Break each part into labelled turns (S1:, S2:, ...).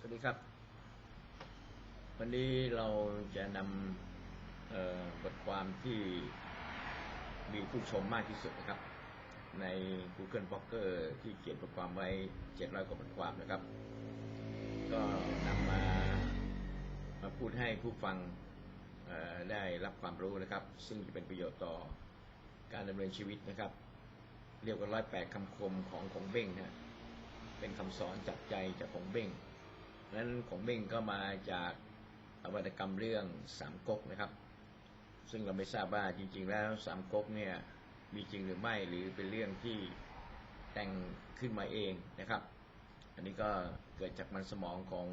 S1: สวัสดีครับ วันนี้เราจะนำบทความที่มีผู้ชมมากที่สุดนะครับ ใน Google Blogger ที่เขียนบทความไว้ 700 กว่าบทความนะครับ ก็นำมามาพูดให้ผู้ฟังได้รับความรู้นะครับ ซึ่งจะเป็นประโยชน์ต่อการดำเนินชีวิตนะครับ เรียกว่าร้อยแปดคำคมของของเบ้งนะเป็นคำสอนจับใจจากของเบ้ง นั้นของเบ้งก็มาจากวรรณกรรมเรื่องสามก๊กนะครับ ซึ่งเราไม่ทราบว่าจริง ๆ แล้วสามก๊กเนี่ยมีจริงหรือไม่หรือเป็นเรื่องที่แต่งขึ้นมาเองนะครับ อันนี้ก็เกิดจากมันสมองของ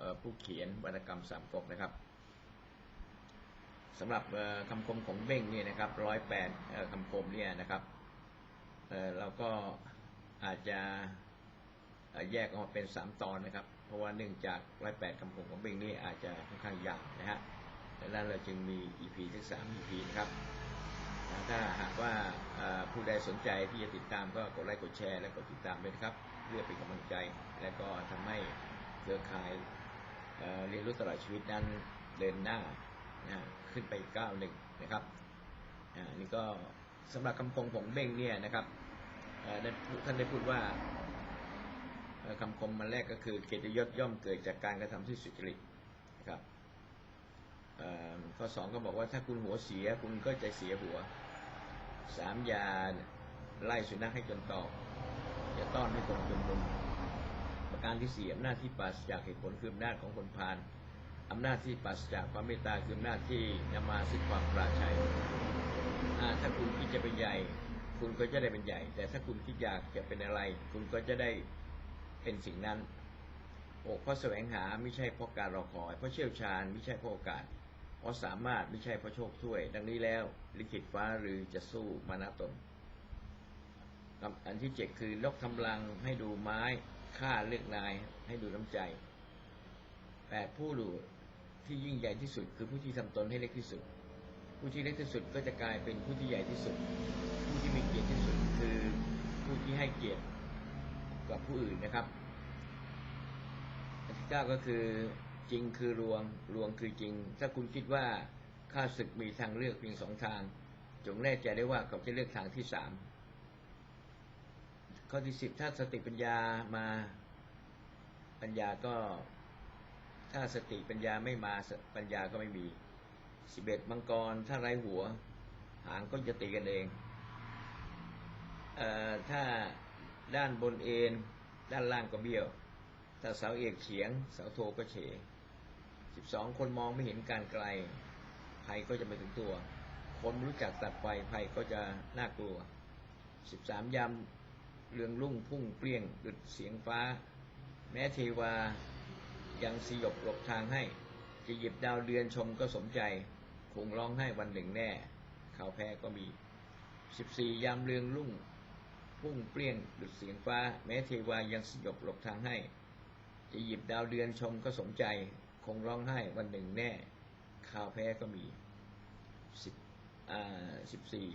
S1: ออผู้เขียนวรรณกรรมสามก๊กนะครับสำหรับคำคมของเบ้งเนี่ยนะครับร้อยแปดคำคมเนี่ยนะครับเเราก็อาจจะแยกออกมาเป็นสามตอนนะครับ ราะว่าเนื่องจากร้อยแปดคำคมของเบงนี่อาจจะค่อนข้างยาวนะฮะดังนั้นเราจึงมี EP ถึงสาม EP นะครับถ้าหากว่าผู้ใดสนใจที่จะติดตามก็กดไลค์กดแชร์และกดติดตามด้วยนะครับ เพื่อเป็นกำลังใจ และก็ทำให้เครือข่ายเรียนรู้ตลอดชีวิตนั้นเดินหน้านะขึ้นไปก้าวหนึ่งนะครับอ่านี่ก็สำหรับคำคมของเบ้งเนี่ยนะครับท่านได้พูดว่า คำคมมันแรกก็คือเกียรติยศย่อมเกิดจากการกระทำที่สุจริตนะครับข้อสองก็บอกว่าถ้าคุณหัวเสียคุณก็ใจเสียหัวสามยาไล่สุนัขให้จนตอกอย่าต้อนให้คนจนมุมประการที่สี่อำนาจที่ปราศจากเหตุผลคืออำนาจของคนพาลอำนาจที่ปราศจากความเมตตาคืออำนาจที่นำมาซึ่งความปราชัยถ้าคุณคิดจะเป็นใหญ่ คุณก็จะได้เป็นใหญ่ แต่ถ้าคุณคิดอยากจะเป็นอะไร คุณก็จะได้ เป็นสิ่งนั้น อกเพราะแสวงหาไม่ใช่เพราะการรอคอย เพราะเชี่ยวชาญไม่ใช่เพราะโอกาส เพราะสามารถไม่ใช่เพราะโชคช่วย ดังนี้แล้วลิขิตฟ้าหรือจะสู้มานาตนอันที่เจ็ดคือลกทำลังให้ดูไม้ฆ่าเลือกนายให้ดูน้ำใจแปดผู้ดูที่ยิ่งใหญ่ที่สุด คือผู้ที่ทำตนให้เล็กที่สุด ผู้ที่เล็กที่สุดก็จะกลายเป็นผู้ที่ใหญ่ที่สุด ผู้ที่มีเกียรติที่สุดคือผู้ที่ให้เกียรติ กับผู้อื่นนะครับอันที่เก้าก็คือจริงคือลวงลวงคือจริง ถ้าคุณคิดว่าข้าศึกมีทางเลือกเพียงสองทาง จงแน่ใจได้ว่าเขาจะเลือกทางที่สามข้อที่สิบถ้าสติปัญญามาปัญญาก็ถ้าสติปัญญาไม่มาปัญญาก็ไม่มีสิบเอ็ดมังกร ถ้าไร้หัว หางก็จะตีกันเองเอ่อถ้า ด้านบนเอ็นด้านล่างก็เบี้ยว ถ้าเสาเอกเฉียง เสาโทก็เฉสิบสองคนมองไม่เห็นการไกลภัยก็จะไม่ถึงตัว คนรู้จักตัดไฟภัยก็จะน่ากลัวสิบสามยำเรืองรุ่งพุ่งเปรี้ยงดุดเสียงฟ้า แม้เทวายังสยบหลบทางให้ จะหยิบดาวเดือนชมก็สมใจ คงร้องให้วันหนึ่งแน่ ข่าวแพ้ก็มีสิบสี่ยามเรืองรุ่ง พุ่งเปรี้ยงดุดเสียงฟ้า แม้เทวายังสยบหลบทางให้ จะหยิบดาวเดือนชมก็สมใจ คงร้องไห้วันหนึ่งแน่ ข่าวแพ้ก็มีสิบอ่าสิบสี่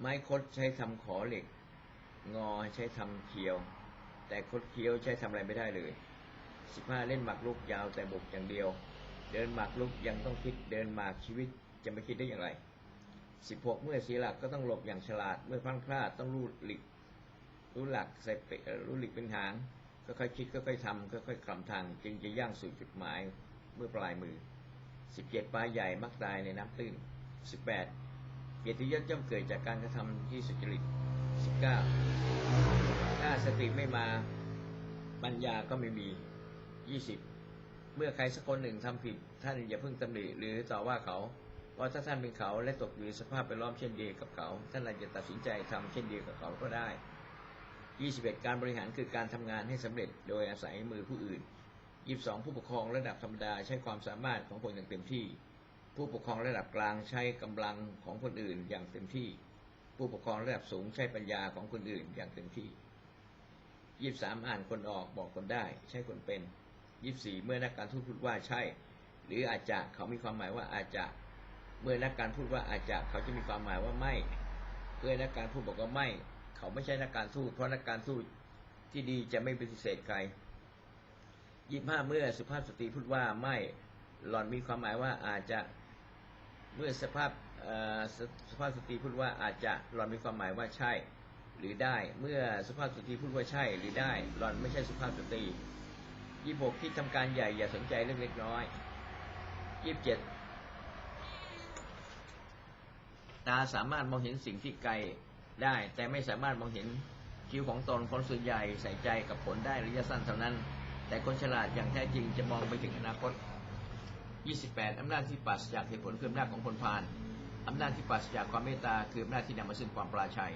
S1: ไม้คดใช้ทำขอเหล็ก งอใช้ทำเคียว แต่คดเคียวใช้ทำอะไรไม่ได้เลยสิบห้าเล่นหมากรุกยาวแต่บกอย่างเดียว เดินหมากรุกยังต้องคิดเดินหมากชีวิตจะไม่คิดได้อย่างไร สิบหกเมื่อเสียหลักก็ต้องหลบอย่างฉลาด เมื่อพลั้งพลาดต้องรู้หลีกรู้หลักใส่เปรู้หลีกเป็นหางก็ค่อยคิดก็ค่อยทำก็ค่อยคลำทาง จึงจะย่างสู่จุดหมายเมื่อปลายมือสิบเจ็ดปลาใหญ่มักตายในน้ำตื้นสิบแปดเกียรติยศย่อมเกิดจากการกระทำที่สุจริตสิบเก้าถ้าสติไม่มาปัญญาก็ไม่มียี่สิบเมื่อใครสักคนหนึ่งทำผิดท่านอย่าเพิ่งตำหนิหรือต่อว่าเขา ว่าถ้าท่านเป็นเขาและตกอยู่ในสภาพเป็นล้อมเช่นเดียวกับเขาท่านอาจจะตัดสินใจทำเช่นเดียวกับเขาก็ได้ 21 การบริหารคือการทำงานให้สำเร็จโดยอาศัยมือผู้อื่น 22 ผู้ปกครองระดับธรรมดาใช้ความสามารถของคนอย่างเต็มที่ ผู้ปกครองระดับกลางใช้กำลังของคนอื่นอย่างเต็มที่ ผู้ปกครองระดับสูงใช้ปัญญาของคนอื่นอย่างเต็มที่23อ่านคนออกบอกคนได้ ใช้คนเป็น24เมื่อนักการทูตพูดว่าใช่ หรืออาจจะเขามีความหมายว่าอาจจะ เมื่อนักการพูดว่าอาจจะเขาจะมีความหมายว่าไม่เมื่อนักการพูดบอกว่าไม่ เขาไม่ใช่นักการทูตเพราะนักการทูตที่ดีจะไม่ปฏิเสธใครยี่ห้าเมื่อสุภาพสตรีพูดว่าไม่หล่อนมีความหมายว่าอาจจะเมื่อสภาพสุภาพสตรีพูดว่าอาจจะหล่อนมีความหมายว่าใช่ หรือได้ เมื่อสุภาพสตรีพูดว่าใช่หรือได้ หล่อนไม่ใช่สุภาพสตรียี่หกที่ทำการใหญ่อย่าสนใจเรื่องเล็กน้อยยี่สิบเจ็ด ตาสามารถมองเห็นสิ่งที่ไกลได้ แต่ไม่สามารถมองเห็นคิวของตนคนส่วนใหญ่ใส่ใจกับผลได้ระยะสั้นเท่านั้น แต่คนฉลาดอย่างแท้จริงจะมองไปถึงอนาคต 28 อำนาจที่ปราศจากเหตุผลคืออำนาจของคนพาลอำนาจที่ปราศจากความเมตตาคืออำนาจที่นำมาซึ่งความปราชัย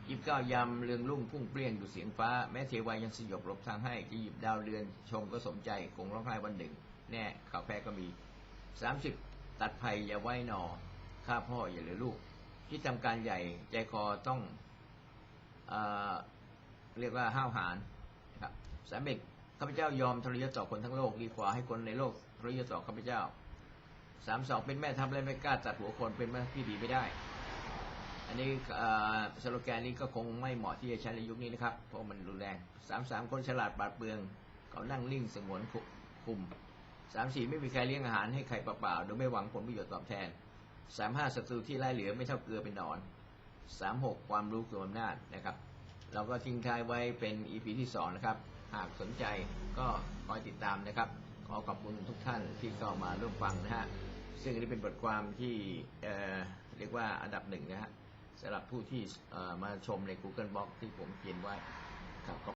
S1: 29ยำเรืองรุ่งพุ่งเปรี้ยงดูเสียงฟ้า แม้เทวายังสยบหลบทางให้จะหยิบดาวเรือนชมก็สมใจคงร้องไห้วันหนึ่ง แน่ข่าวแพ้ก็มี 30 ตัดภัยอย่าไว้หนอ ฆ่าพ่ออย่าเหลือลูก ที่ทำการใหญ่ใจคอต้องเออเรียกว่าห้าวหาญครับสามเอ็ดข้าพเจ้ายอมทรยศต่อคนทั้งโลกดีกว่าให้คนในโลกทรยศต่อข้าพเจ้าสามสองเป็นแม่ทัพและไม่กล้าตัดหัวคนเป็นแม่ที่ดีไม่ได้ อันนี้สโลแกนนี้ก็คงไม่เหมาะที่จะใช้ในยุคนี้นะครับเพราะมันรุนแรงสามสามคนฉลาดปราดเปรืองเขานั่งนิ่งสงวนคุมสามสี่ไม่มีใครเลี้ยงอาหารให้ใครเปล่าๆโดยไม่หวังผลประโยชน์ตอบแทน สามห้าศัตรูที่ไล่เหลือไม่เท่าเกลือเป็นหนอนสามหกความรู้คืออำนาจนะครับ เราก็ทิ้งท้ายไว้เป็น EP ที่สองนะครับ หากสนใจก็คอยติดตามนะครับ ขอขอบคุณทุกท่านที่เข้ามาร่วมฟังนะฮะซึ่งอันนี้เป็นบทความที่เอ่อเรียกว่าอันดับหนึ่งนะฮะสำหรับผู้ที่เอ่อมาชมใน Google Box ที่ผมเขียนไว้ครับขอบ